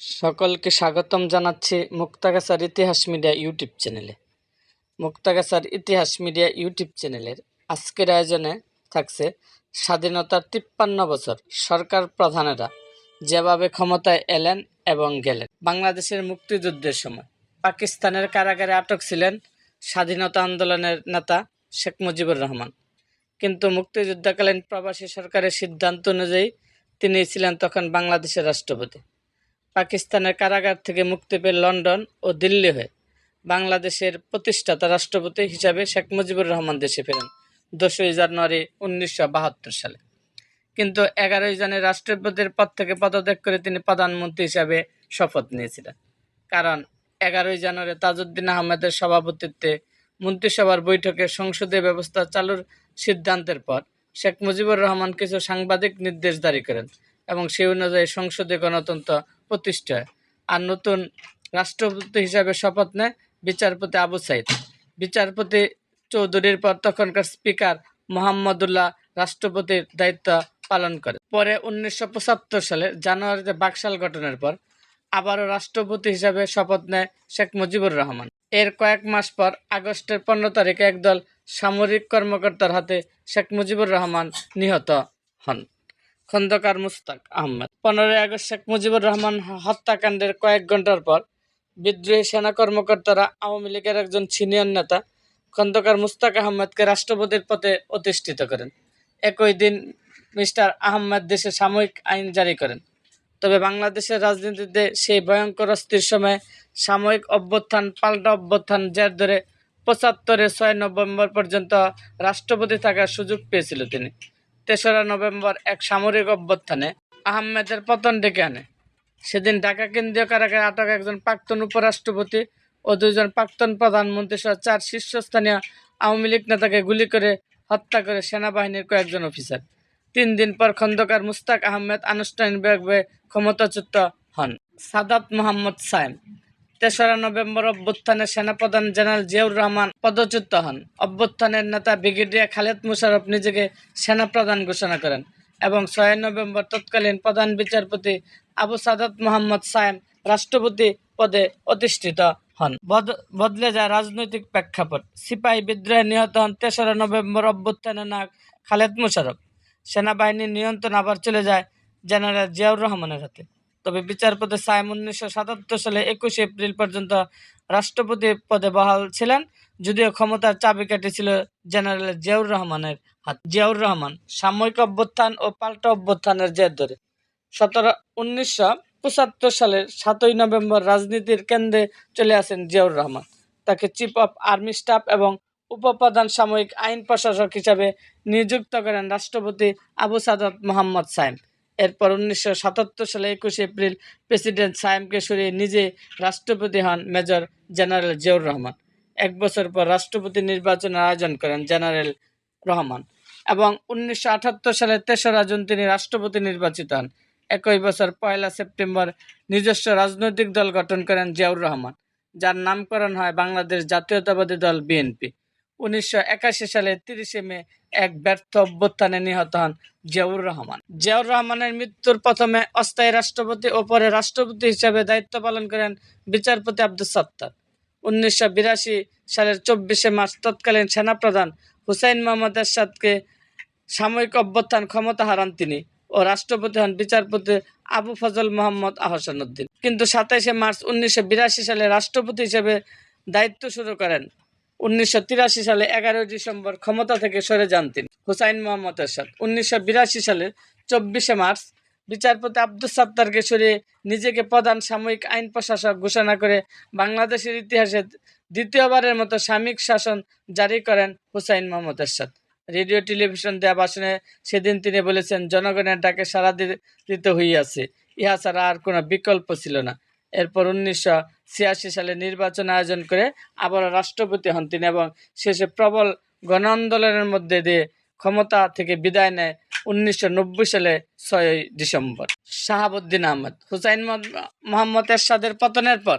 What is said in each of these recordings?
সকলকে স্বাগতম জানাচ্ছি মুক্তাগাছার ইতিহাস মিডিয়া ইউটিউব চ্যানেলে। মুক্তাগাছার ইতিহাস মিডিয়া ইউটিউব চ্যানেলের আজকের আয়োজনে থাকছে স্বাধীনতার তিপ্পান্ন বছর সরকার প্রধানেরা যেভাবে ক্ষমতায় এলেন এবং গেলেন। বাংলাদেশের মুক্তিযুদ্ধের সময় পাকিস্তানের কারাগারে আটক ছিলেন স্বাধীনতা আন্দোলনের নেতা শেখ মুজিবুর রহমান। কিন্তু মুক্তিযুদ্ধকালীন প্রবাসী সরকারের সিদ্ধান্ত অনুযায়ী তিনি ছিলেন তখন বাংলাদেশের রাষ্ট্রপতি। পাকিস্তানের কারাগার থেকে মুক্তি পেয়ে লন্ডন ও দিল্লি হয়ে বাংলাদেশের প্রতিষ্ঠাতা রাষ্ট্রপতি হিসাবে শেখ মুজিবুর রহমান দেশে ফেরেন দোসই জানুয়ারি উনিশশো বাহাত্তর সালে। কিন্তু এগারোই জানুয়ারি রাষ্ট্রপতির পদ থেকে পদত্যাগ করে তিনি প্রধানমন্ত্রী হিসাবে শপথ নিয়েছিলেন। কারণ এগারোই জানুয়ারি তাজউদ্দিন আহমেদের সভাপতিত্বে মন্ত্রিসভার বৈঠকে সংসদীয় ব্যবস্থা চালুর সিদ্ধান্তের পর শেখ মুজিবুর রহমান কিছু সাংবাদিক নির্দেশ জারি করেন। এবং সেই অনুযায়ী সংসদে গণতন্ত্র প্রতিষ্ঠা আর নতুন রাষ্ট্রপতি হিসাবে শপথ নেয় বিচারপতি আবু সাইদ। বিচারপতি চৌধুরীর পর তখনকার স্পিকার মোহাম্মদুল্লাহ রাষ্ট্রপতির দায়িত্ব পালন করে। পরে উনিশশো পঁচাত্তর সালে জানুয়ারিতে বাকশাল গঠনের পর আবারও রাষ্ট্রপতি হিসাবে শপথ নেয় শেখ মুজিবুর রহমান। এর কয়েক মাস পর আগস্টের পনেরো তারিখে একদল সামরিক কর্মকর্তার হাতে শেখ মুজিবুর রহমান নিহত হন। খন্দকার মুস্তাক আহমেদ। পনেরোই আগস্ট শেখ মুজিবুর রহমান হত্যাকাণ্ডের কয়েক ঘণ্টার পর বিদ্রোহী সেনা কর্মকর্তারা আওয়ামী লীগের একজন সিনিয়র নেতা খন্দকার মুস্তাক আহমেদকে রাষ্ট্রপতির পথে অধিষ্ঠিত করেন। একই দিন মিস্টার আহমেদ দেশে সাময়িক আইন জারি করেন। তবে বাংলাদেশের রাজনীতিতে সেই ভয়ঙ্কর অস্থির সময়ে সাময়িক অভ্যুত্থান, পাল্টা অভ্যুত্থান, জের ধরে পঁচাত্তরে ছয় নভেম্বর পর্যন্ত রাষ্ট্রপতি থাকার সুযোগ পেয়েছিল তিনি। তেসরা নভেম্বর এক সামরিক অভ্যর্থানে আহমেদের পতন ডেকে আনে। সেদিন ঢাকা কেন্দ্রীয় কারাগারে আটক একজন প্রাক্তন উপরাষ্ট্রপতি ও দুজন প্রাক্তন প্রধানমন্ত্রী সহ চার শীর্ষস্থানীয় আওয়ামী লীগ নেতাকে গুলি করে হত্যা করে সেনাবাহিনীর কয়েকজন অফিসার। তিন দিন পর খন্দকার মুস্তাক আহমেদ আনুষ্ঠানিকভাবে ক্ষমতাচ্যুত হন। সাদাত মোহাম্মদ সায়েম তেসরা নভেম্বর অভ্যুত্থানে সেনাপ্রধান জেনারেল জিয়াউর রহমান পদচ্যুত হন। অভ্যুত্থানের নেতা ব্রিগেডিয়ার খালেদ মুশারফ নিজেকে সেনাপ্রধান ঘোষণা করেন এবং ছয় নভেম্বর তৎকালীন প্রধান বিচারপতি আবু সাদাত মোহাম্মদ সায়েম রাষ্ট্রপতি পদে অধিষ্ঠিত হন। বদ- বদলে যায় রাজনৈতিক প্রেক্ষাপট। সিপাহী বিদ্রোহে নিহত হন তেসরা নভেম্বর অভ্যুত্থানের নায়ক খালেদ মুশারফ সেনাবাহিনীর নিয়ন্ত্রণ আবার চলে যায় জেনারেল জিয়াউর রহমানের হাতে। তবে বিচারপতি সাইম উনিশশো সাতাত্তর সালে একুশে এপ্রিল পর্যন্ত রাষ্ট্রপতি পদে বহাল ছিলেন, যদিও ক্ষমতার চাবিকাঠি ছিল জেনারেল জিয়াউর রহমানের হাত। জিয়াউর রহমান সাময়িক অভ্যুত্থান ও পাল্টা অভ্যুত্থানের জের ধরে। সতেরো, উনিশশো পঁচাত্তর সালের সাতই নভেম্বর রাজনীতির কেন্দ্রে চলে আসেন জিয়াউর রহমান। তাকে চিফ অফ আর্মি স্টাফ এবং উপপ্রধান সাময়িক আইন প্রশাসক হিসাবে নিযুক্ত করেন রাষ্ট্রপতি আবু সাদাত মোহাম্মদ সাইম। এরপর উনিশশো সাতাত্তর সালে একুশে এপ্রিল প্রেসিডেন্ট সায়েমকে সরিয়ে নিজে রাষ্ট্রপতি হন মেজর জেনারেল জিয়াউর রহমান। এক বছর পর রাষ্ট্রপতি নির্বাচনের আয়োজন করেন জেনারেল রহমান এবং উনিশশো সালের তেসরা জুন তিনি রাষ্ট্রপতি নির্বাচিত হন। একই বছর পয়লা সেপ্টেম্বর নিজস্ব রাজনৈতিক দল গঠন করেন জিয়াউর রহমান, যার নামকরণ হয় বাংলাদেশ জাতীয়তাবাদী দল বিএনপি। উনিশশো একাশি সালে তিরিশে মে এক ব্যর্থ অভ্যুত্থানে নিহত হন জিয়াউর রহমান। জিয়াউর রহমানের মৃত্যুর প্রথমে অস্থায়ী রাষ্ট্রপতি ও পরে রাষ্ট্রপতি হিসেবে দায়িত্ব পালন করেন বিচারপতি আব্দুল সত্তার। উনিশশো বিরাশি সালের চব্বিশে মার্চ তৎকালীন সেনাপ্রধান হুসাইন মোহাম্মদ এরশাদকে সাময়িক অভ্যুত্থান ক্ষমতা হারান তিনি ও রাষ্ট্রপতি হন বিচারপতি আবু ফজল মোহাম্মদ আহসানুদ্দিন কিন্তু সাতাইশে মার্চ উনিশশো বিরাশি সালে রাষ্ট্রপতি হিসেবে দায়িত্ব শুরু করেন উনিশশো তিরাশি সালে এগারোই ডিসেম্বর ক্ষমতা থেকে সরে যান তিনি, হুসাইন মোহাম্মদ এরশাদ। উনিশশো বিরাশি সালে চব্বিশে মার্চ বিচারপতি আব্দুল সাত্তারকে সরিয়ে নিজেকে প্রধান সাময়িক আইন প্রশাসক ঘোষণা করে বাংলাদেশের ইতিহাসে দ্বিতীয়বারের মতো সাময়িক শাসন জারি করেন হুসাইন মোহাম্মদ এরশাদ। রেডিও, টেলিভিশন দেয়া ভাষণে সেদিন তিনি বলেছেন, জনগণের ডাকে সারা দিতে হইয়াছে। ইহা ছাড়া আর কোনো বিকল্প ছিল না। এরপর উনিশশো ছিয়াশি সালে নির্বাচন আয়োজন করে আবার রাষ্ট্রপতি হন তিনি এবং শেষে প্রবল গণ আন্দোলনের মধ্যে দিয়ে ক্ষমতা থেকে বিদায় নেয় উনিশশো নব্বই সালে ছয়ই ডিসেম্বর। শাহাবুদ্দিন আহমদ, হুসাইন মোহাম্মদ এরশাদের পতনের পর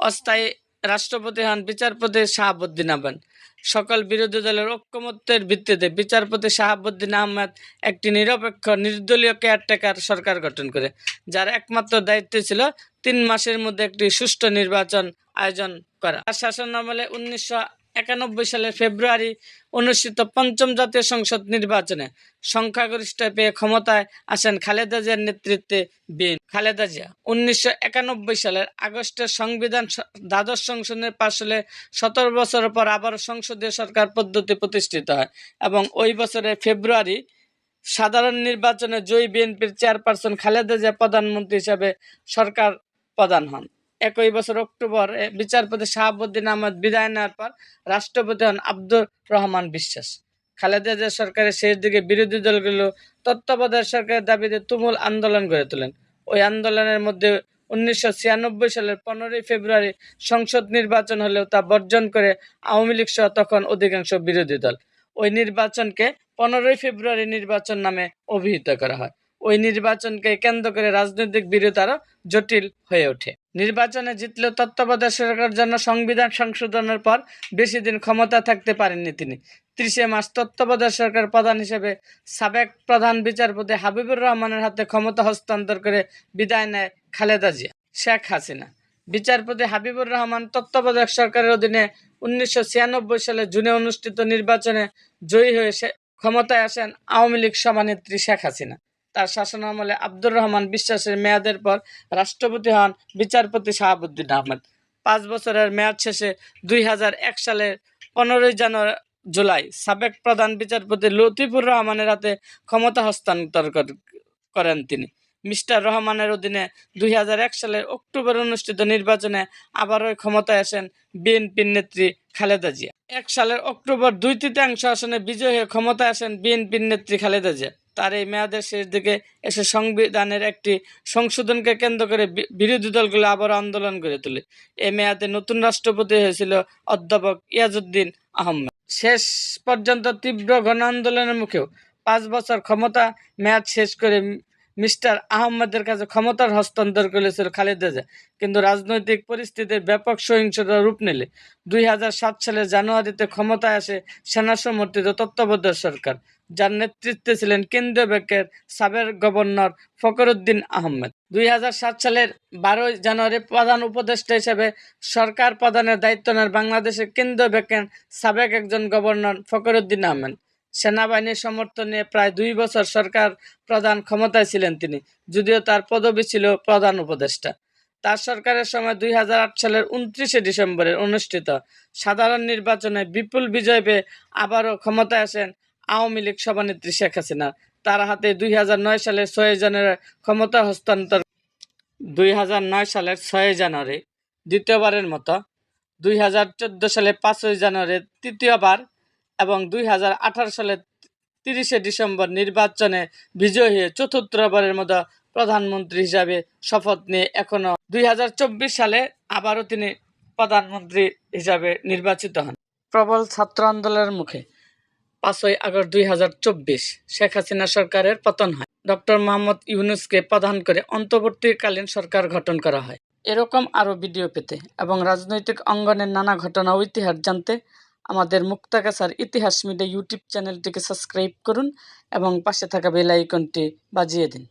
অস্থায়ী রাষ্ট্রপতি হন বিচারপতি শাহাবুদ্দিন আহমেদ। সকল বিরোধী দলের ঐক্যমত্যের ভিত্তিতে বিচারপতি শাহাবুদ্দিন আহমেদ একটি নিরপেক্ষ, নির্দলীয় কেয়ারটেকার সরকার গঠন করে, যার একমাত্র দায়িত্ব ছিল তিন মাসের মধ্যে একটি সুষ্ঠু নির্বাচন আয়োজন করা। তার শাসনামলে উনিশশো একানব্বই সালের ফেব্রুয়ারি অনুষ্ঠিত পঞ্চম জাতীয় সংসদ নির্বাচনে সংখ্যাগরিষ্ঠ পেয়ে ক্ষমতায় আসেন খালেদা জিয়ার নেতৃত্বে বিএন খালেদা জিয়া। উনিশশো একানব্বই সালের আগস্টের সংবিধান দ্বাদশ সংশোধনের পাশ হলে সতেরো বছর পর আবার সংসদীয় সরকার পদ্ধতি প্রতিষ্ঠিত হয় এবং ওই বছরের ফেব্রুয়ারি সাধারণ নির্বাচনে জয়ী বিএনপির চেয়ারপারসন খালেদা জিয়া প্রধানমন্ত্রী হিসাবে সরকার প্রধান হন। একই বছর অক্টোবর বিচারপতি শাহাবুদ্দিন আহমদ বিদায় নেওয়ার পর রাষ্ট্রপতি হন আব্দুর রহমান বিশ্বাস। খালেদা সরকারের শেষ দিকে বিরোধী দলগুলো তত্ত্বাবধায়ক সরকারের দাবিতে তুমুল আন্দোলন গড়ে তোলেন। ওই আন্দোলনের মধ্যে উনিশশো ছিয়ানব্বই সালের পনেরোই ফেব্রুয়ারি সংসদ নির্বাচন হলেও তা বর্জন করে আওয়ামী লীগ সহ তখন অধিকাংশ বিরোধী দল। ওই নির্বাচনকে পনেরোই ফেব্রুয়ারি নির্বাচন নামে অভিহিত করা হয়। ওই নির্বাচনকে কেন্দ্র করে রাজনৈতিক বিরোধ আরও জটিল হয়ে ওঠে। নির্বাচনে জিতলেও তত্ত্বাবধায়ক সরকারের জন্য সংবিধান সংশোধনের পর বেশি দিন ক্ষমতা থাকতে পারেননি তিনি। ত্রিশে মার্চ তত্ত্বাবধায়ক সরকার প্রধান হিসেবে সাবেক প্রধান বিচারপতি হাবিবুর রহমানের হাতে ক্ষমতা হস্তান্তর করে বিদায় নেয় খালেদা জিয়া। শেখ হাসিনা। বিচারপতি হাবিবুর রহমান তত্ত্বাবধায়ক সরকারের অধীনে উনিশশো ছিয়ানব্বই সালে জুনে অনুষ্ঠিত নির্বাচনে জয়ী হয়ে ক্ষমতায় আসেন আওয়ামী লীগ সভানেত্রী শেখ হাসিনা। তার শাসনামলে আব্দুর রহমান বিশ্বাসের মেয়াদের পর রাষ্ট্রপতি হন বিচারপতি শাহাবুদ্দিন আহমেদ। পাঁচ বছরের মেয়াদ শেষে দুই এক সালের পনেরোই জানুয়ারি, জুলাই, সাবেক প্রধান বিচারপতি লতিফুর রহমানের হাতে ক্ষমতা হস্তান্তর করেন তিনি। মিস্টার রহমানের অধীনে দুই এক সালের অক্টোবর অনুষ্ঠিত নির্বাচনে আবারও ক্ষমতায় আসেন বিএনপির নেত্রী খালেদা জিয়া। এক সালের অক্টোবর দুই তৃতীয়াংশ আসনে বিজয়ী হয়ে ক্ষমতায় আসেন বিএনপির নেত্রী খালেদা জিয়া। তার এই মেয়াদের শেষ দিকে এসে সংবিধানের একটি সংশোধনকে কেন্দ্র করে বিরোধী দলগুলো আবার আন্দোলন গড়ে তোলে। এ মেয়াদে নতুন রাষ্ট্রপতি হয়েছিল অধ্যাপক ইয়াজউদ্দিন আহমেদ। শেষ পর্যন্ত তীব্র গণ আন্দোলনের মুখেও পাঁচ বছর ক্ষমতা, মেয়াদ শেষ করে মিস্টার আহমেদের কাছে ক্ষমতার হস্তান্তর করেছিল খালেদা কিন্তু রাজনৈতিক পরিস্থিতির ব্যাপক সহিংসতা রূপ নিলে দুই সালের জানুয়ারিতে ক্ষমতায় আসে সেনা সমর্থিত তত্ত্বাবধায়ক সরকার। যার নেতৃত্বে ছিলেন কেন্দ্রীয় ব্যাংকের সাবেক গভর্নর ফখরুদ্দিন আহমেদ। দুই হাজার সাত সালের বারোই জানুয়ারি প্রধান উপদেষ্টা হিসেবে সরকার প্রধানের দায়িত্ব নেন বাংলাদেশের কেন্দ্রীয় ব্যাংকের সাবেক একজন গভর্নর ফখরুদ্দিন আহমেদ। সেনাবাহিনীর সমর্থন নিয়ে প্রায় দুই বছর সরকার প্রধান ক্ষমতায় ছিলেন তিনি, যদিও তার পদবি ছিল প্রধান উপদেষ্টা। তার সরকারের সময় দুই হাজার আট সালের উনত্রিশে ডিসেম্বরে অনুষ্ঠিত সাধারণ নির্বাচনে বিপুল বিজয় পেয়ে আবারও ক্ষমতায় আসেন আওয়ামী লীগ সভানেত্রী শেখ হাসিনা। তার হাতে দুই নয় সালের ছয় জানুয়ারি ক্ষমতা হস্তান্তর। দুই নয় সালের ছয় জানুয়ারি দ্বিতীয়বারের মতো। দুই হাজার চোদ্দ সালে পাঁচই জানুয়ারি তৃতীয়বার এবং দুই সালে তিরিশে ডিসেম্বর নির্বাচনে বিজয়ী হয়ে চতুর্থবারের মতো প্রধানমন্ত্রী হিসাবে শপথ নিয়ে এখনও দুই সালে আবারও তিনি প্রধানমন্ত্রী হিসাবে নির্বাচিত হন। প্রবল ছাত্র আন্দোলনের মুখে পাঁচই আগস্ট দুই হাজার চব্বিশ শেখ হাসিনা সরকারের পতন হয়। ডক্টর মোহাম্মদ ইউনুসকে প্রধান করে অন্তর্বর্তীকালীন সরকার গঠন করা হয়। এরকম আরও ভিডিও পেতে এবং রাজনৈতিক অঙ্গনের নানা ঘটনা ও ইতিহাস জানতে আমাদের মুক্তাগাছার ইতিহাস মিডিয়া ইউটিউব চ্যানেলটিকে সাবস্ক্রাইব করুন এবং পাশে থাকা বেল আইকনটি বাজিয়ে দিন।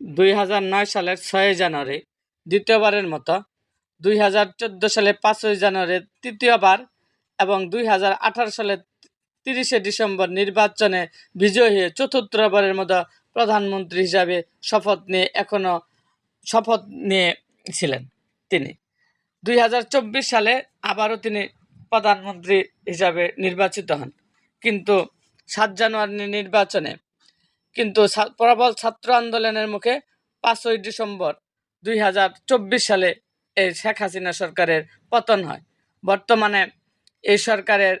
দুই হাজার নয় সালের ছয় জানুয়ারি, দ্বিতীয়বারের মতো। দুই হাজার চোদ্দ সালে পাঁচই জানুয়ারি, তৃতীয়বার এবং দুই হাজার আঠারো সালে তিরিশে ডিসেম্বর নির্বাচনে বিজয়ী হয়ে চতুর্থবারের মতো প্রধানমন্ত্রী হিসাবে শপথ নিয়ে এখনও শপথ নিয়ে ছিলেন তিনি। দুই হাজার চব্বিশ সালে আবারও তিনি প্রধানমন্ত্রী হিসাবে নির্বাচিত হন। কিন্তু সাত জানুয়ারি নির্বাচনে কিন্তু প্রবল ছাত্র আন্দোলনের মুখে পাঁচই ডিসেম্বর দুই হাজার চব্বিশ সালে এই শেখ হাসিনা সরকারের পতন হয়। বর্তমানে এই সরকারের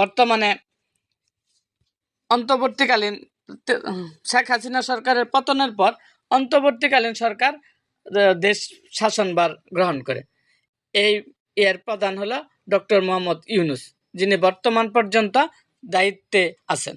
বর্তমানে অন্তর্বর্তীকালীন শেখ হাসিনা সরকারের পতনের পর অন্তর্বর্তীকালীন সরকার দেশ শাসনভার গ্রহণ করে। এই, এর প্রধান হলো ডক্টর মোহাম্মদ ইউনুস, যিনি বর্তমান পর্যন্ত দায়িত্বে আছেন।